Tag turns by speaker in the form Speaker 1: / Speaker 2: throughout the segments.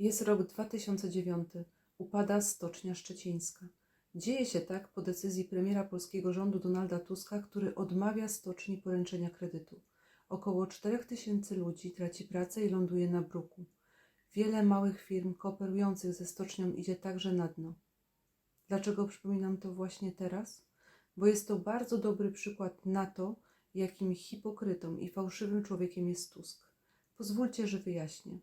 Speaker 1: Jest rok 2009. Upada Stocznia Szczecińska. Dzieje się tak po decyzji premiera polskiego rządu Donalda Tuska, który odmawia stoczni poręczenia kredytu. Około 4 tysięcy ludzi traci pracę i ląduje na bruku. Wiele małych firm kooperujących ze stocznią idzie także na dno. Dlaczego przypominam to właśnie teraz? Bo jest to bardzo dobry przykład na to, jakim hipokrytą i fałszywym człowiekiem jest Tusk. Pozwólcie, że wyjaśnię.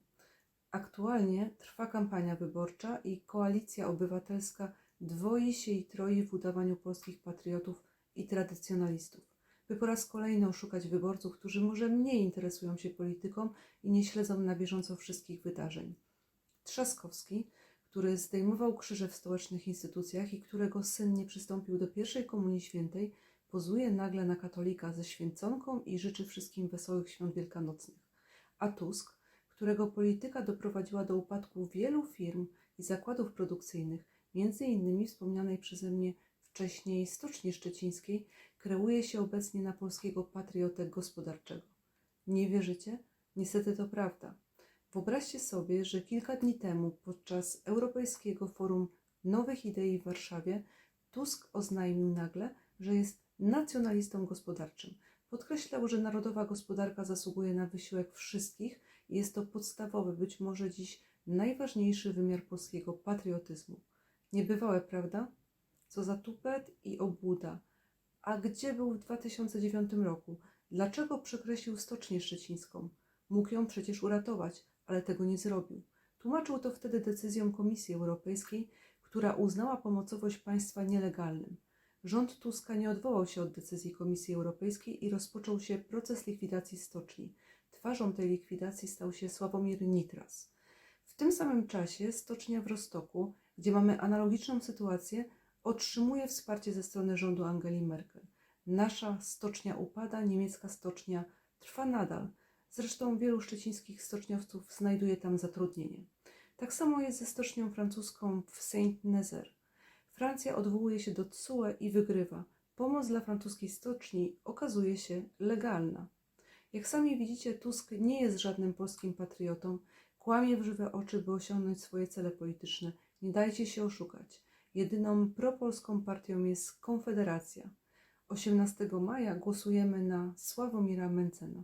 Speaker 1: Aktualnie trwa kampania wyborcza i koalicja obywatelska dwoi się i troi w udawaniu polskich patriotów i tradycjonalistów, by po raz kolejny oszukać wyborców, którzy może mniej interesują się polityką i nie śledzą na bieżąco wszystkich wydarzeń. Trzaskowski, który zdejmował krzyże w stołecznych instytucjach i którego syn nie przystąpił do pierwszej komunii świętej, pozuje nagle na katolika ze święconką i życzy wszystkim wesołych świąt wielkanocnych. A Tusk, którego polityka doprowadziła do upadku wielu firm i zakładów produkcyjnych, między innymi wspomnianej przeze mnie wcześniej Stoczni Szczecińskiej, kreuje się obecnie na polskiego patriotę gospodarczego. Nie wierzycie? Niestety to prawda. Wyobraźcie sobie, że kilka dni temu podczas Europejskiego Forum Nowych Idei w Warszawie Tusk oznajmił nagle, że jest nacjonalistą gospodarczym. Podkreślał, że narodowa gospodarka zasługuje na wysiłek wszystkich jest to podstawowy, być może dziś najważniejszy wymiar polskiego patriotyzmu. Niebywałe, prawda? Co za tupet i obłuda. A gdzie był w 2009 roku? Dlaczego przekreślił Stocznię Szczecińską? Mógł ją przecież uratować, ale tego nie zrobił. Tłumaczył to wtedy decyzją Komisji Europejskiej, która uznała pomocowość państwa nielegalnym. Rząd Tuska nie odwołał się od decyzji Komisji Europejskiej i rozpoczął się proces likwidacji stoczni. Twarzą tej likwidacji stał się Sławomir Nitras. W tym samym czasie stocznia w Rostoku, gdzie mamy analogiczną sytuację, otrzymuje wsparcie ze strony rządu Angeli Merkel. Nasza stocznia upada, niemiecka stocznia trwa nadal. Zresztą wielu szczecińskich stoczniowców znajduje tam zatrudnienie. Tak samo jest ze stocznią francuską w Saint-Nazaire. Francja odwołuje się do TSUE i wygrywa. Pomoc dla francuskiej stoczni okazuje się legalna. Jak sami widzicie, Tusk nie jest żadnym polskim patriotą, kłamie w żywe oczy, by osiągnąć swoje cele polityczne. Nie dajcie się oszukać. Jedyną propolską partią jest Konfederacja. 18 maja głosujemy na Sławomira Mencena.